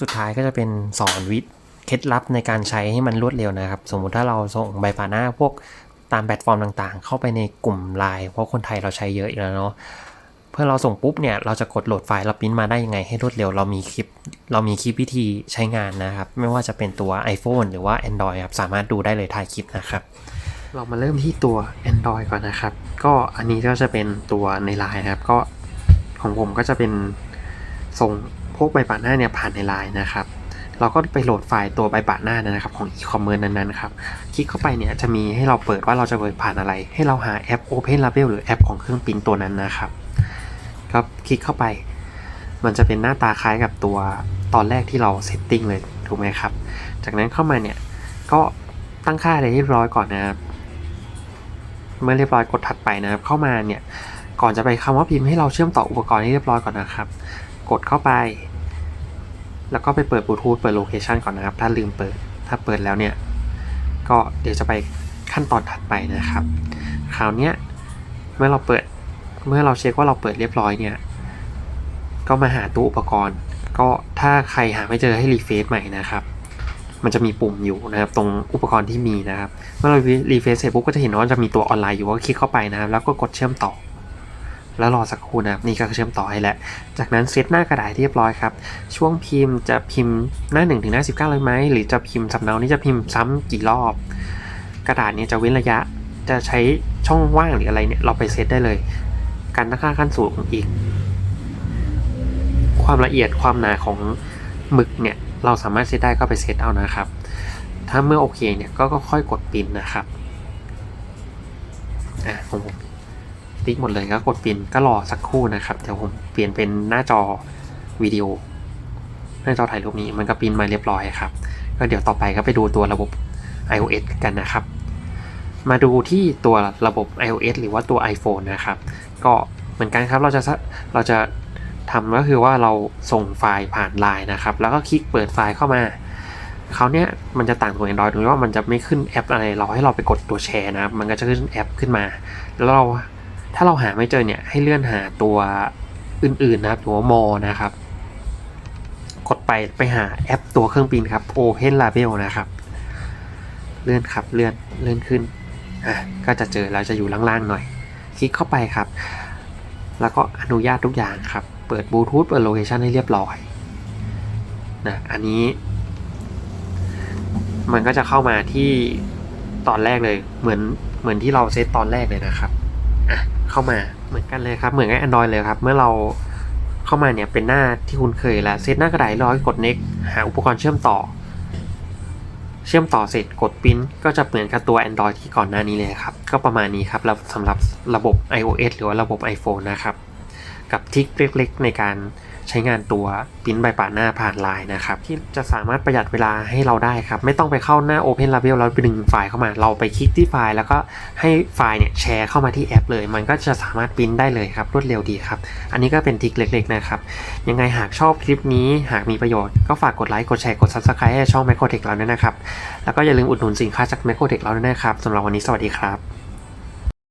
สุดท้ายก็จะเป็นสอนวิธีเคล็ดลับในการใช้ให้มันรวดเร็วนะครับ สมมุติถ้าเราส่งใบผ่าหน้าพวกตามแพลตฟอร์มต่างๆ เข้าไปในกลุ่มไลน์เพราะคนไทยเราใช้เยอะอยู่แล้วเนาะเพื่อเราส่งปุ๊บเนี่ยเราจะกดโหลดไฟล์เราปริ้นมาได้ยังไงให้รวดเร็ว เรามีคลิป เรามีคลิปวิธีใช้งานนะครับ ไม่ว่าจะเป็นตัว iPhone หรือว่า Android ครับสามารถดูได้เลยท้ายคลิปนะครับ เรามาเริ่มที่ตัว Android ก่อนนะครับ ก็อันนี้ก็จะเป็นตัวในไลน์นะครับ ก็ของผมก็จะเป็นส่ง พวกใบปะหน้าเนี่ยผ่านในไลน์นะครับเราก็ไปโหลดไฟล์ตัวใบปะหน้านะครับของ e-commerce นั้นๆครับคลิกเข้าไปเนี่ยจะมีให้เราเปิดว่าเราจะเปิดผ่านอะไร ให้เราหาแอป Open Label หรือแอปของเครื่องปริ้นตัวนั้นนะครับครับคลิกเข้าไป มันจะเป็นหน้าตาคล้ายกับตัวตอนแรกที่เราเซตติ้งเลยถูกไหมครับ จากนั้นเข้ามาเนี่ยก็ตั้งค่าอะไรเรียบร้อยก่อนนะครับเมื่อเรียบร้อยกดถัดไปนะครับ เข้ามาเนี่ยก่อนจะไปคำว่าพิมพ์ให้เราเชื่อมต่ออุปกรณ์ให้เรียบร้อยก่อนนะครับ กดเข้าไป แล้วก็ไปเปิดบลูทูธเปิดโลเคชันก่อนนะครับ ถ้าลืมเปิด ถ้าเปิดแล้วเนี่ย ก็เดี๋ยวจะไปขั้นตอนถัดไปนะครับ คราวนี้เมื่อเราเปิด เมื่อเราเช็คว่าเราเปิดเรียบร้อยเนี่ย ก็มาหาตู้อุปกรณ์ ก็ถ้าใครหาไม่เจอให้รีเฟซใหม่นะครับ มันจะมีปุ่มอยู่นะครับ ตรงอุปกรณ์ที่มีนะครับ เมื่อเรารีเฟซเสร็จปุ๊บก็จะเห็นว่าจะมีตัวออนไลน์อยู่ก็คลิกเข้าไปนะครับ แล้วก็กดเชื่อมต่อ แล้วรอสักครู่นะครับนี่ก็เชื่อมต่อให้แล้วจากนั้นเซตหน้ากระดาษเรียบร้อยครับ ช่วงพิมพ์จะพิมพ์หน้า1ถึงหน้า19 เลยไหมหรือจะพิมพ์สำเนานี่จะพิมพ์ซ้ำกี่รอบ กระดาษนี่ยจะเว้นระยะจะใช้ช่องว่างหรืออะไรเนี่ยเราไปเซตได้เลยการตั้งค่าขั้นสูงอีก ความละเอียดความหนาของหมึกเนี่ยเราสามารถเซตได้ก็ไปเซตเอานะครับ ถ้าเมื่อโอเคเนี่ยก็ค่อยกดปินนะครับอะผม ติ๊กหมดเลยก็กดเปินก็รอสักครู่นะครับเดี๋ยวผมเปลี่ยนเป็นหน้าจอวิดีโอหน้าจอถ่ายรูปนี้มันก็ปริ้นมาเรียบร้อยครับ ก็เดี๋ยวต่อไปก็ไปดูตัวระบบ iOS กันนะครับ มาดูที่ตัวระบบ iOS หรือว่าตัว iPhone นะครับ ก็เหมือนกันครับเราจะเราจะทำก็คือว่าเราส่งไฟล์ผ่านไลน์นะครับ แล้วก็คลิกเปิดไฟล์เข้ามาเขาเนี้ยมันจะต่างตัว Android ตรงที่ว่ามันจะไม่ขึ้นแอปอะไร เราให้เราไปกดตัวแชร์นะครับ มันก็จะขึ้นแอปขึ้นมา แล้วเรา ถ้าเราหาไม่เจอเนี่ยให้เลื่อนหาตัวอื่นๆนะครับหรือว่ามอนะครับ กดไปไปหาแอปตัวเครื่องบินครับ Open Label นะครับ เลื่อนครับเลื่อนเลื่อนขึ้นอะก็จะเจอแล้วจะอยู่ล่างๆหน่อย คลิกเข้าไปครับ แล้วก็อนุญาตทุกอย่างครับ เปิดบลูทูธเปิดโลเคชันให้เรียบร้อยนะอันนี้ มันก็จะเข้ามาที่ตอนแรกเลยเหมือนเหมือนที่เราเซตตอนแรกเลยนะครับอะ เข้ามาเหมือนกันเลยครับ เหมือนกับ Android เลยครับ เมื่อเราเข้ามาเนี่ยเป็นหน้าที่คุณเคยแล้วเซตหน้ากระดาษร้อยกด next หาอุปกรณ์เชื่อมต่อ เชื่อมต่อเสร็จกดปิ้นก็จะเหมือนกับตัว Android ที่ก่อนหน้านี้เลยครับ ก็ประมาณนี้ครับสำหรับระบบ iOS หรือว่าระบบ iPhone นะครับ กับทิคเล็กๆ ในการใช้งานตัวปิ้นใบปะหน้าผ่านไลน์นะครับ ที่จะสามารถประหยัดเวลาให้เราได้ครับ ไม่ต้องไปเข้าหน้า Open Label แล้วไปดึงไฟล์เข้ามา เราไปคลิกที่ไฟล์ แล้วก็ให้ไฟล์เนี่ยแชร์เข้ามาที่แอปเลย มันก็จะสามารถปิ้นได้เลยครับ รวดเร็วดีครับ อันนี้ก็เป็นทิคเล็ก ๆ นะครับ ยังไงหากชอบคลิปนี้หากมีประโยชน์ก็ฝากกดไลค์กดแชร์กด Subscribe ให้ช่อง Microtech เราด้วยนะครับแล้วก็อย่าลืมอุดหนุนสินค้าจาก Microtech เราด้วยนะครับสำหรับวันนี้สวัสดีครับ